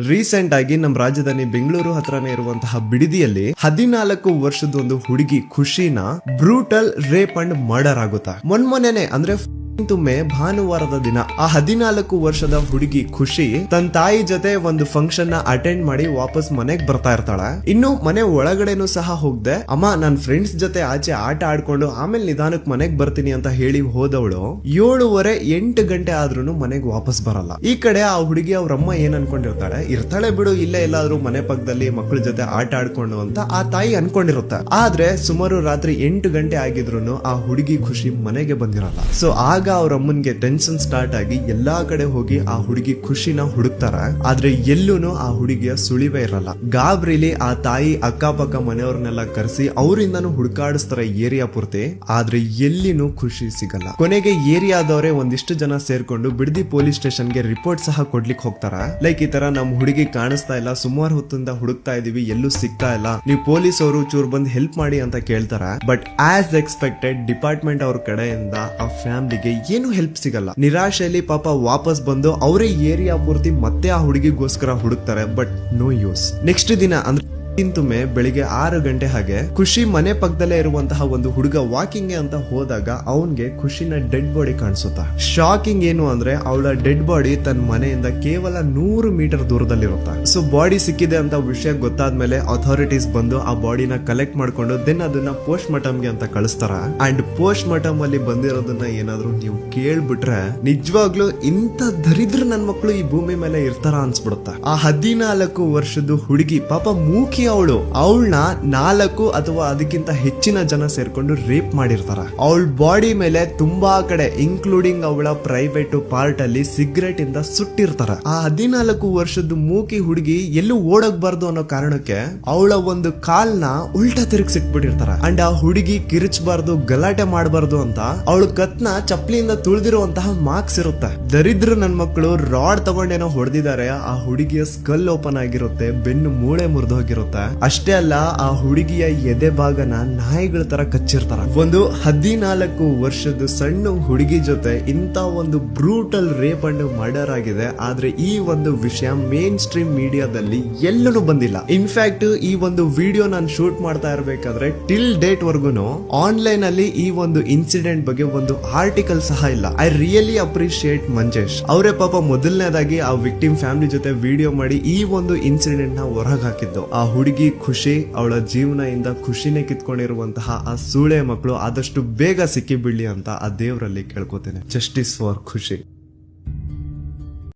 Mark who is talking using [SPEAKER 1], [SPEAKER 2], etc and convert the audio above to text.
[SPEAKER 1] Recent ಆಗಿ ನಮ್ಮ ರಾಜಧಾನಿ ಬೆಂಗಳೂರು ಹತ್ರನೇ ಇರುವಂತಹ ಬಿಡಿದಿಯಲ್ಲಿ ಹದಿನಾಲ್ಕು ವರ್ಷದ ಒಂದು ಹುಡುಗಿ ಖುಷಿನ ಬ್ರೂಟಲ್ ರೇಪ್ ಅಂಡ್ ಮರ್ಡರ್ ಆಗುತ್ತಾ? ಮೊನ್ಮೊನೆನೆ ಅಂದ್ರೆ ಮೇ ಭಾನುವಾರದ ದಿನ, ಆ ಹದಿನಾಲ್ಕು ವರ್ಷದ ಹುಡುಗಿ ಖುಷಿ ತನ್ನ ತಾಯಿ ಜೊತೆ ಒಂದು ಫಂಕ್ಷನ್ನ ಅಟೆಂಡ್ ಮಾಡಿ ವಾಪಸ್ ಮನೆಗ್ ಬರ್ತಾ ಇರ್ತಾಳೆ. ಇನ್ನು ಮನೆ ಒಳಗಡೆನೂ ಸಹ ಹೋಗ್ದೆ, ಅಮ್ಮ, ನನ್ ಫ್ರೆಂಡ್ಸ್ ಜೊತೆ ಆಚೆ ಆಟ ಆಡ್ಕೊಂಡು ಆಮೇಲೆ ನಿಧಾನಕ್ ಮನೆಗ್ ಬರ್ತೀನಿ ಅಂತ ಹೇಳಿ ಹೋದವಳು, ಏಳುವರೆ ಎಂಟು ಗಂಟೆ ಆದ್ರೂ ಮನೆಗ್ ವಾಪಸ್ ಬರಲ್ಲ. ಈ ಕಡೆ ಆ ಹುಡುಗಿ ಅವ್ರಮ್ಮ ಏನ್ ಅನ್ಕೊಂಡಿರ್ತಾಳೆ ಇರ್ತಾಳೆ ಬಿಡು, ಇಲ್ಲೇ ಎಲ್ಲಾದ್ರೂ ಮನೆ ಪಕ್ಕದಲ್ಲಿ ಮಕ್ಕಳ ಜೊತೆ ಆಟ ಆಡ್ಕೊಂಡು ಅಂತ ಆ ತಾಯಿ ಅನ್ಕೊಂಡಿರುತ್ತೆ. ಆದ್ರೆ ಸುಮಾರು ರಾತ್ರಿ ಎಂಟು ಗಂಟೆ ಆಗಿದ್ರು ಆ ಹುಡುಗಿ ಖುಷಿ ಮನೆಗೆ ಬಂದಿರಲ್ಲ. ಸೊ ಆಗ ಅವ್ರ ಅಮ್ಮನ್ಗೆ ಟೆನ್ಷನ್ ಸ್ಟಾರ್ಟ್ ಆಗಿ ಎಲ್ಲಾ ಕಡೆ ಹೋಗಿ ಆ ಹುಡುಗಿ ಖುಷಿನ ಹುಡುಕ್ತಾರ. ಆದ್ರೆ ಎಲ್ಲೂನು ಆ ಹುಡುಗಿಯ ಸುಳಿವೆ ಇರಲ್ಲ. ಗಾಬ್ರಿಲಿ ಆ ತಾಯಿ ಅಕ್ಕಪಕ್ಕ ಮನೆಯವ್ರನ್ನೆಲ್ಲ ಕರೆಸಿ ಅವರಿಂದನೂ ಹುಡುಕಾಡಿಸ್ತಾರೆ ಏರಿಯಾ ಪೂರ್ತಿ. ಆದ್ರೆ ಎಲ್ಲಿನೂ ಖುಷಿ ಸಿಗಲ್ಲ. ಕೊನೆಗೆ ಏರಿಯಾದವರೇ ಒಂದಿಷ್ಟು ಜನ ಸೇರ್ಕೊಂಡು ಬಿಡದಿ ಪೊಲೀಸ್ ಸ್ಟೇಷನ್ಗೆ ರಿಪೋರ್ಟ್ ಸಹ ಕೊಡ್ಲಿಕ್ಕೆ ಹೋಗ್ತಾರ. ಲೈಕ್ ಈ ತರ ನಮ್ ಹುಡುಗಿ ಕಾಣಿಸ್ತಾ ಇಲ್ಲ, ಸುಮಾರು ಹೊತ್ತಿಂದ ಹುಡುಕ್ತಾ ಇದೀವಿ, ಎಲ್ಲೂ ಸಿಗ್ತಾ ಇಲ್ಲ. ನೀವು ಪೊಲೀಸ್ ಅವರು ಚೂರ್ ಬಂದ್ ಹೆಲ್ಪ್ ಮಾಡಿ ಅಂತ ಕೇಳ್ತಾರ. ಬಟ್ ಆಸ್ ಎಕ್ಸ್ಪೆಕ್ಟೆಡ್ ಡಿಪಾರ್ಟ್ಮೆಂಟ್ ಅವ್ರ ಕಡೆಯಿಂದ ಆ ಫ್ಯಾಮಿಲಿಗೆ ಏನು ಹೆಲ್ಪ್ ಸಿಗಲ್ಲ. ನಿರಾಶೆಯಲ್ಲಿ ಪಾಪ ವಾಪಸ್ ಬಂದು ಅವರೇ ಏರಿಯಾ ಪೂರ್ತಿ ಮತ್ತೆ ಆ ಹುಡುಗಿಗೋಸ್ಕರ ಹುಡುಕ್ತಾರೆ ಬಟ್ ನೋ ಯೂಸ್ ನೆಕ್ಸ್ಟ್ ದಿನ ಅಂದ್ರೆ ಮೇ ಬೆಳಿಗ್ಗೆ ಆರು ಗಂಟೆ ಹಾಗೆ ಖುಷಿ ಮನೆ ಪಕ್ಕದಲ್ಲೇ ಇರುವಂತಹ ಒಂದು ಹುಡುಗ ವಾಕಿಂಗ್ ಅಂತ ಹೋದಾಗ ಅವನ್ಗೆ ಖುಷಿನ ಡೆಡ್ ಬಾಡಿ ಕಾಣಿಸುತ್ತ. ಶಾಕಿಂಗ್ ಏನು ಅಂದ್ರೆ ಅವಳ ಡೆಡ್ ಬಾಡಿ ತನ್ನ ಮನೆಯಿಂದ ಕೇವಲ ನೂರು ಮೀಟರ್ ದೂರದಲ್ಲಿರುತ್ತೆ. ಸೊ ಬಾಡಿ ಸಿಕ್ಕಿದೆ ಅಂತ ವಿಷಯ ಗೊತ್ತಾದ್ಮೇಲೆ ಅಥಾರಿಟೀಸ್ ಬಂದು ಆ ಬಾಡಿನ ಕಲೆಕ್ಟ್ ಮಾಡ್ಕೊಂಡು ದೆನ್ ಅದನ್ನ ಪೋಸ್ಟ್ ಮಾರ್ಟಮ್ಗೆ ಅಂತ ಕಳಿಸ್ತಾರ. ಅಂಡ್ ಪೋಸ್ಟ್ ಮಾರ್ಟಮ್ ಅಲ್ಲಿ ಬಂದಿರೋದನ್ನ ಏನಾದ್ರು ನೀವು ಕೇಳ್ಬಿಟ್ರೆ ನಿಜವಾಗ್ಲೂ ಇಂಥ ದರಿದ್ರ ನನ್ ಮಕ್ಕಳು ಈ ಭೂಮಿ ಮೇಲೆ ಇರ್ತಾರ ಅನ್ಸ್ಬಿಡುತ್ತ. ಆ ಹದಿನಾಲ್ಕು ವರ್ಷದ ಹುಡುಗಿ ಪಾಪ ಮೂಕಿ ಅವಳು ಅವಳನ್ನ ನಾಲ್ಕು ಅಥವಾ ಅದಕ್ಕಿಂತ ಹೆಚ್ಚಿನ ಜನ ಸೇರ್ಕೊಂಡು ರೇಪ್ ಮಾಡಿರ್ತಾರ. ಅವಳ ಬಾಡಿ ಮೇಲೆ ತುಂಬಾ ಕಡೆ ಇನ್ಕ್ಲೂಡಿಂಗ್ ಅವಳ ಪ್ರೈವೇಟ್ ಪಾರ್ಟ್ ಅಲ್ಲಿ ಸಿಗರೇಟ್ ಇಂದ ಸುಟ್ಟಿರ್ತಾರ. ಆ ಹದಿನಾಲ್ಕು ವರ್ಷದ ಮೂಕಿ ಹುಡುಗಿ ಎಲ್ಲೂ ಓಡೋಗ್ಬಾರ್ದು ಅನ್ನೋ ಕಾರಣಕ್ಕೆ ಅವಳ ಒಂದು ಕಾಲ್ನ ಉಲ್ಟಾ ತಿರುಗಿಸಿಟ್ಬಿಟ್ಟಿರ್ತಾರ. ಅಂಡ್ ಆ ಹುಡುಗಿ ಕಿರಿಚಬಾರ್ದು, ಗಲಾಟೆ ಮಾಡಬಾರ್ದು ಅಂತ ಅವಳು ಕತ್ನ ಚಪ್ಪಲಿಯಿಂದ ತುಳಿದಿರುವಂತಹ ಮಾರ್ಕ್ಸ್ ಇರುತ್ತೆ. ದರಿದ್ರ ನನ್ ಮಕ್ಕಳು ರಾಡ್ ತಗೊಂಡೇನೋ ಹೊಡೆದಿದ್ದಾರೆ, ಆ ಹುಡುಗಿಯ ಸ್ಕಲ್ ಓಪನ್ ಆಗಿರುತ್ತೆ, ಬೆನ್ನು ಮೂಳೆ ಮುರಿದು ಹೋಗಿರುತ್ತೆ ಅಷ್ಟೇ ಅಲ್ಲ, ಆ ಹುಡುಗಿಯ ಎದೆ ಭಾಗನ ನಾಯಿಗಳ ತರ ಕಚ್ಚಿರ್ತಾರ. ಒಂದು ಹದಿನಾಲ್ಕು ವರ್ಷದ ಸಣ್ಣ ಹುಡುಗಿ ಜೊತೆ ಇಂತ ಒಂದು ಬ್ರೂಟಲ್ ರೇಪ್ ಅಂಡ್ ಮರ್ಡರ್ ಆಗಿದೆ. ಆದ್ರೆ ಈ ಒಂದು ವಿಷಯ ಮೇನ್ ಸ್ಟ್ರೀಮ್ ಮೀಡಿಯಾದಲ್ಲಿ ಎಲ್ಲೂ ಬಂದಿಲ್ಲ. ಇನ್ಫ್ಯಾಕ್ಟ್ ಈ ಒಂದು ವಿಡಿಯೋ ನಾನು ಶೂಟ್ ಮಾಡ್ತಾ ಇರಬೇಕಾದ್ರೆ ಟಿಲ್ ಡೇಟ್ ವರ್ಗುನು ಆನ್ಲೈನ್ ಅಲ್ಲಿ ಈ ಒಂದು ಇನ್ಸಿಡೆಂಟ್ ಬಗ್ಗೆ ಒಂದು ಆರ್ಟಿಕಲ್ ಸಹ ಇಲ್ಲ. ಐ ರಿಯಲಿ ಅಪ್ರಿಶಿಯೇಟ್ ಮಂಜೇಶ್ ಅವರೇ ಪಾಪ ಮೊದಲನೇದಾಗಿ ಆ ವಿಕ್ಟಿಮ್ ಫ್ಯಾಮಿಲಿ ಜೊತೆ ವಿಡಿಯೋ ಮಾಡಿ ಈ ಒಂದು ಇನ್ಸಿಡೆಂಟ್ನ ಹೊರಗೆ ಹಾಕಿದ್ದು. ಆ ಹುಡುಗಿ ಖುಷಿ, ಅವಳ ಜೀವನ ಇಂದ ಖುಷಿನೇ ಕಿತ್ಕೊಂಡಿರುವಂತಹ ಆ ಸೂಳೆ ಮಕ್ಕಳು ಆದಷ್ಟು ಬೇಗ ಸಿಕ್ಕಿ ಬೀಳಿ ಅಂತ ಆ ದೇವರಲ್ಲಿ ಕೇಳ್ಕೊತೇನೆ. ಜಸ್ಟಿಸ್ ಫಾರ್ ಖುಷಿ.